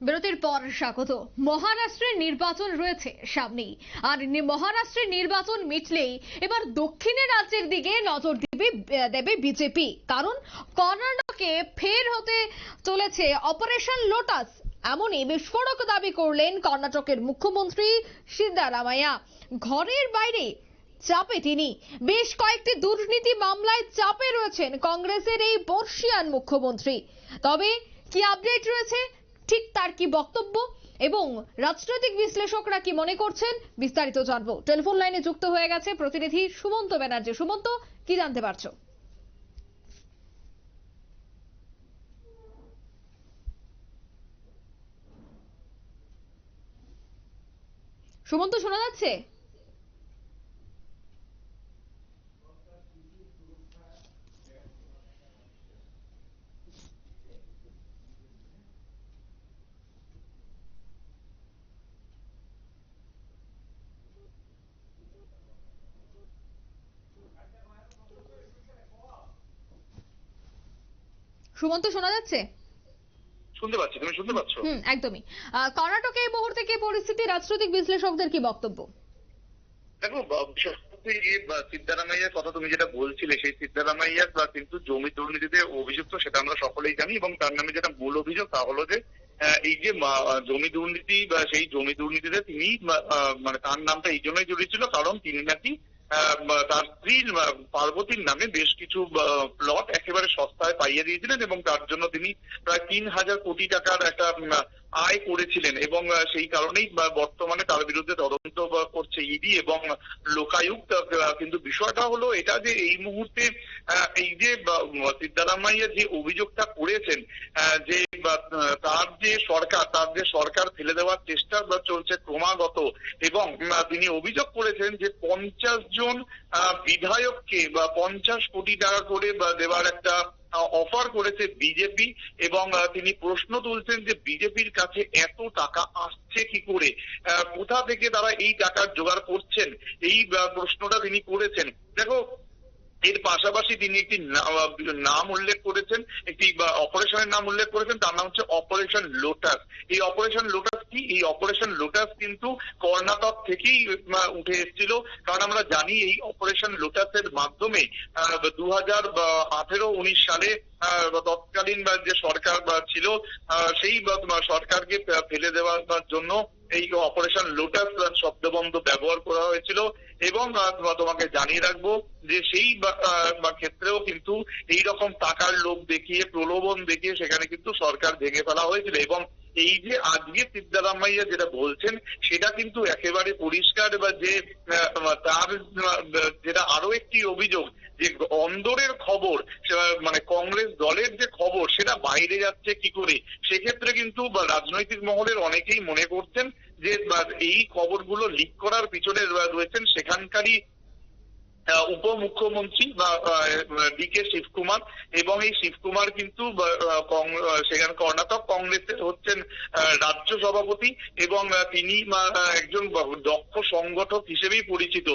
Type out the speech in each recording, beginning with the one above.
বিরতির পর স্বাগত। মহারাষ্ট্রের নির্বাচন রয়েছে সামনেই। আর মহারাষ্ট্রের নির্বাচন মিটলেই এবার দক্ষিণের রাজ্যের দিকে নজর দিবে দেবে বিজেপি। কারণ কর্ণাটকে ফের হতে চলেছে অপারেশন লোটাস। এমনই বিস্ফোরক দাবি করলেন কর্ণাটকের মুখ্যমন্ত্রী সিদ্ধারামাইয়া। ঘরের বাইরে চাপে তিনি। বেশ কয়েকটি দুর্নীতি মামলায় চাপে রয়েছেন কংগ্রেসের এই বর্ষিয়ান মুখ্যমন্ত্রী। তবে কি আপডেট রয়েছে? ঠিক তার কি বক্তব্য এবং রাজনৈতিক বিশ্লেষকরা কি মনে করছেন? বিস্তারিত জানব। টেলিফোন লাইনে যুক্ত হয়ে গেছে প্রতিনিধি সুমন্ত ব্যানার্জি। সুমন্ত, কি জানতে পারছ? সুমন্ত, শোনা যাচ্ছে? সুমন্ত শোনা যাচ্ছে? শুনতে পাচ্ছি তুমি শুনতে পাচ্ছ? হুম একদমই। কর্ণাটকে এই মুহূর্তে কি পরিস্থিতি? রাজনৈতিক বিশ্লেষকদের কি বক্তব্য? দেখো সিদ্ধারামাইয়ার কথা তুমি যেটা বলছিলে সেই কিন্তু জমি দুর্নীতিতে অভিযুক্ত সেটা আমরা সকলেই জানি এবং তার নামে যেটা মূল অভিযোগ তা হলো যে এই যে জমি দুর্নীতি বা সেই জমি দুর্নীতিতে তিনি মানে তার নামটা এই জন্যই জড়িত ছিল কারণ তিনি নাকি তার স্ত্রী পার্বতীর নামে বেশ কিছু প্লট একেবারে সস্তায় পাইয়ে দিয়েছিলেন এবং তার জন্য তিনি প্রায় তিন হাজার কোটি টাকার একটা আয় করেছিলেন এবং সেই কারণেই বর্তমানে তার বিরুদ্ধে তদন্ত করছে ইডি এবং লোকায়ুক্ত কিন্তু বিষয়টা হলো এটা যে এই মুহূর্তে এই যে সিদ্ধারামাইয়া যে অভিযোগটা করেছেন যে তার যে সরকার, তার যে সরকার ফেলে দেওয়ার চেষ্টা চলছে ক্রমাগত এবং তিনি অভিযোগ করেছেন যে পঞ্চাশ জন বিধায়ককে বা পঞ্চাশ কোটি টাকা করে দেওয়ার একটা অফার করেছে বিজেপি এবং তিনি প্রশ্ন তুলছেন যে বিজেপির কাছে এত টাকা আসছে কি করে? কোথা থেকে তারা এই টাকা জোগাড় করছেন? এই প্রশ্নটা তিনি করেছেন। দেখো, এর পাশাপাশি তিনি একটি নাম উল্লেখ করেছেন, একটি অপারেশনের নাম উল্লেখ করেছেন, তার নাম হচ্ছে অপারেশন লোটাস এই অপারেশন লোটাস কি? এই অপারেশন লোটাস কিন্তু কর্ণাটক থেকেই উঠে এসেছিল। কারণ আমরা জানি এই অপারেশন লোটাসের মাধ্যমে দু হাজার আঠেরো, উনিশ সালে তৎকালীন যে সরকার ছিল সেই সরকারকে ফেলে দেওয়ার জন্য এই অপারেশন লোটাস শব্দবন্ধ ব্যবহার করা হয়েছিল। এবং তোমাকে জানিয়ে রাখব যে সেই ক্ষেত্রেও কিন্তু এই রকম টাকার লোভ দেখিয়ে, প্রলোভন দেখিয়ে সেখানে কিন্তু সরকার ভেঙে ফেলা হয়েছিল এবং এই যে আজকে সিদ্ধারামাইয়া যেটা বলছেন, সেটা কিন্তু একেবারে পরিষ্কার বা যে তার যেটা আরও একটি অভিযোগ যে অন্দরের খবর মানে কংগ্রেস দলের যে খবর, সেটা বাইরে যাচ্ছে কি করে? সেক্ষেত্রে কিন্তু রাজনৈতিক মহলের অনেকেই মনে করছেন যে এই খবরগুলো লিক করার পিছনে রয়েছেন সেখানকারই উপমুখ্যমন্ত্রী বা ডি কে শিবকুমার এবং এই শিবকুমার কিন্তু সেখানে কর্ণাটক কংগ্রেসের হচ্ছেন রাজ্য সভাপতি এবং তিনি একজন দক্ষ সংগঠক হিসেবেই পরিচিত।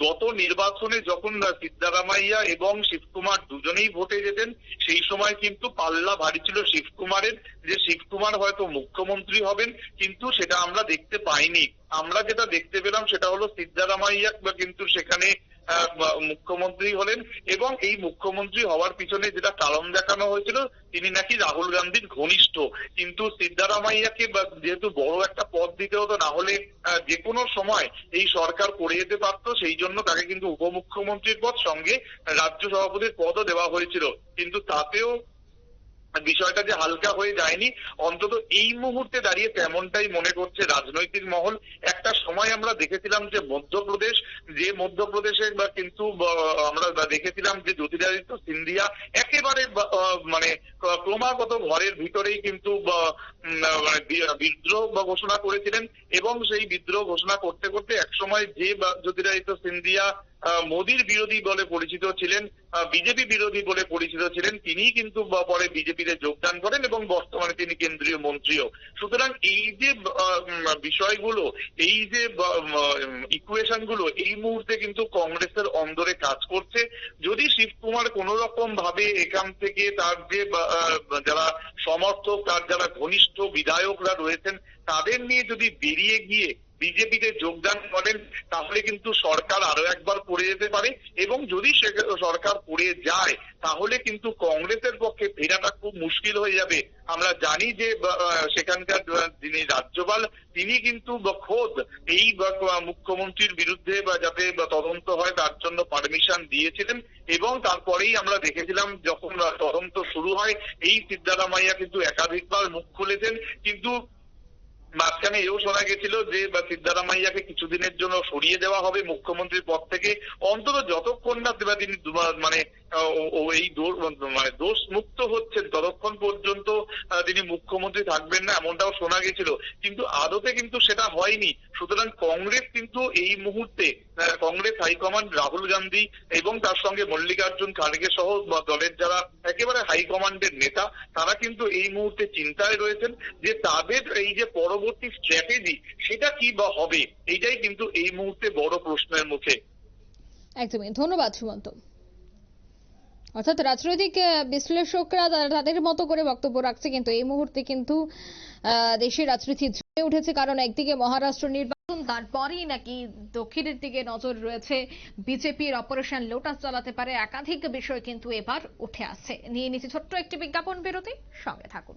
গত নির্বাচনে যখন সিদ্ধারামাইয়া এবং শিবকুমার দুজনেই ভোটে যেতেন সেই সময় কিন্তু পাল্লা ভারী ছিল শিবকুমারের যে শিবকুমার হয়তো মুখ্যমন্ত্রী হবেন, কিন্তু সেটা আমরা দেখতে পাইনি। আমরা যেটা দেখতে পেলাম সেটা হলো সিদ্ধারামাইয়া কিন্তু সেখানে মুখ্যমন্ত্রী হলেন এবং এই মুখ্যমন্ত্রী হওয়ার পিছনে যেটা কারণ দেখানো হয়েছিল, তিনি নাকি রাহুল গান্ধীর ঘনিষ্ঠ। কিন্তু সিদ্ধারামাইয়াকে যেহেতু বড় একটা পদ দিতে হতো, না হলে যে কোনো সময় এই সরকার করে যেতে পারত, সেই জন্য তাকে কিন্তু উপমুখ্যমন্ত্রীর পদ সঙ্গে রাজ্য সভাপতির পদও দেওয়া হয়েছিল। কিন্তু তাতেও বিষয়টা যে হালকা হয়ে যায়নি, অন্তত এই মুহূর্তে দাঁড়িয়ে তেমনটাই মনে করছে রাজনৈতিক মহল। একটা সময় আমরা দেখেছিলাম যে মধ্যপ্রদেশ, যে মধ্যপ্রদেশে বা কিন্তু আমরা দেখেছিলাম যে জ্যোতিরাদিত্য সিন্ধিয়া একেবারে মানে ক্রমাগত ঘরের ভিতরেই কিন্তু বিদ্রোহ বা ঘোষণা করেছিলেন এবং সেই বিদ্রোহ ঘোষণা করতে করতে একসময় যে জ্যোতিরাদিত্য সিন্ধিয়া মোদির বিরোধী বলে পরিচিত ছিলেন বিজেপি বিরোধী বলে পরিচিত ছিলেন তিনি কিন্তু পরে বিজেপিতে যোগদান করেন এবং বর্তমানে তিনি কেন্দ্রীয় মন্ত্রীও। সুতরাং এই যে বিষয়গুলো, এই যে ইকুয়েশনগুলো এই মুহূর্তে কিন্তু কংগ্রেসের অন্দরে কাজ করছে। যদি শিবকুমার কোন রকম ভাবে এখান থেকে তার যে যারা সমর্থক, তার যারা ঘনিষ্ঠ বিধায়করা রয়েছেন তাদের নিয়ে যদি বেরিয়ে গিয়ে বিজেপিতে যোগদান করেন, তাহলে কিন্তু সরকার আরও একবার পড়ে যেতে পারে। এবং যদি সে সরকার পড়ে যায়, তাহলে কিন্তু কংগ্রেসের পক্ষে ফেরাটা খুব মুশকিল হয়ে যাবে। আমরা জানি যে সেখানকার যিনি রাজ্যপাল, তিনি কিন্তু খোদ এই মুখ্যমন্ত্রীর বিরুদ্ধে বা যাতে তদন্ত হয়, তার জন্য পারমিশন দিয়েছিলেন। এবং তারপরেই আমরা দেখেছিলাম, যখন তদন্ত শুরু হয়, এই সিদ্ধারামাইয়া কিন্তু একাধিকবার মুখ খুলেছেন। কিন্তু মাঝখানে এও শোনা গেছিল যে, বা সিদ্ধারামাইয়াকে কিছুদিনের জন্য সরিয়ে দেওয়া হবে মুখ্যমন্ত্রীর পদ থেকে। অন্তত যতক্ষণ না তিনি মানে এই মানে দোষ মুক্ত হচ্ছেন ততক্ষণ পর্যন্ত তিনি মুখ্যমন্ত্রী থাকবেন না, এমনটাও শোনা গেছিল। কিন্তু আদতে কিন্তু সেটা হয়নি। সুতরাং কংগ্রেস কিন্তু এই মুহূর্তে কংগ্রেস হাইকমান্ড রাহুল গান্ধী এবং তার সঙ্গে মল্লিকার্জুন খাড়গে সহ দলের যারা একেবারে হাইকমান্ডের নেতা, তারা কিন্তু এই মুহূর্তে চিন্তায় রয়েছেন যে তাদের এই যে পরবর্তী স্ট্র্যাটেজি, সেটা কি বা হবে? এইটাই কিন্তু এই মুহূর্তে বড় প্রশ্নের মুখে। একদমই। ধন্যবাদ সুমন্ত। অর্থাৎ রাজনৈতিক বিশ্লেষকরা তাদের মতো করে বক্তব্য রাখছে, কিন্তু এই মুহূর্তে কিন্তু দেশের রাজনীতি ঝুঁকে উঠেছে, কারণ একদিকে মহারাষ্ট্র নির্বাচন, তারপরেই নাকি দক্ষিণের দিকে নজর রয়েছে, বিজেপির অপারেশন লোটাস চালাতে পারে, একাধিক বিষয় কিন্তু এবার উঠে আসছে। নিয়ে নিচ্ছে ছোট্ট একটি বিজ্ঞাপন বিরতি, সঙ্গে থাকুন।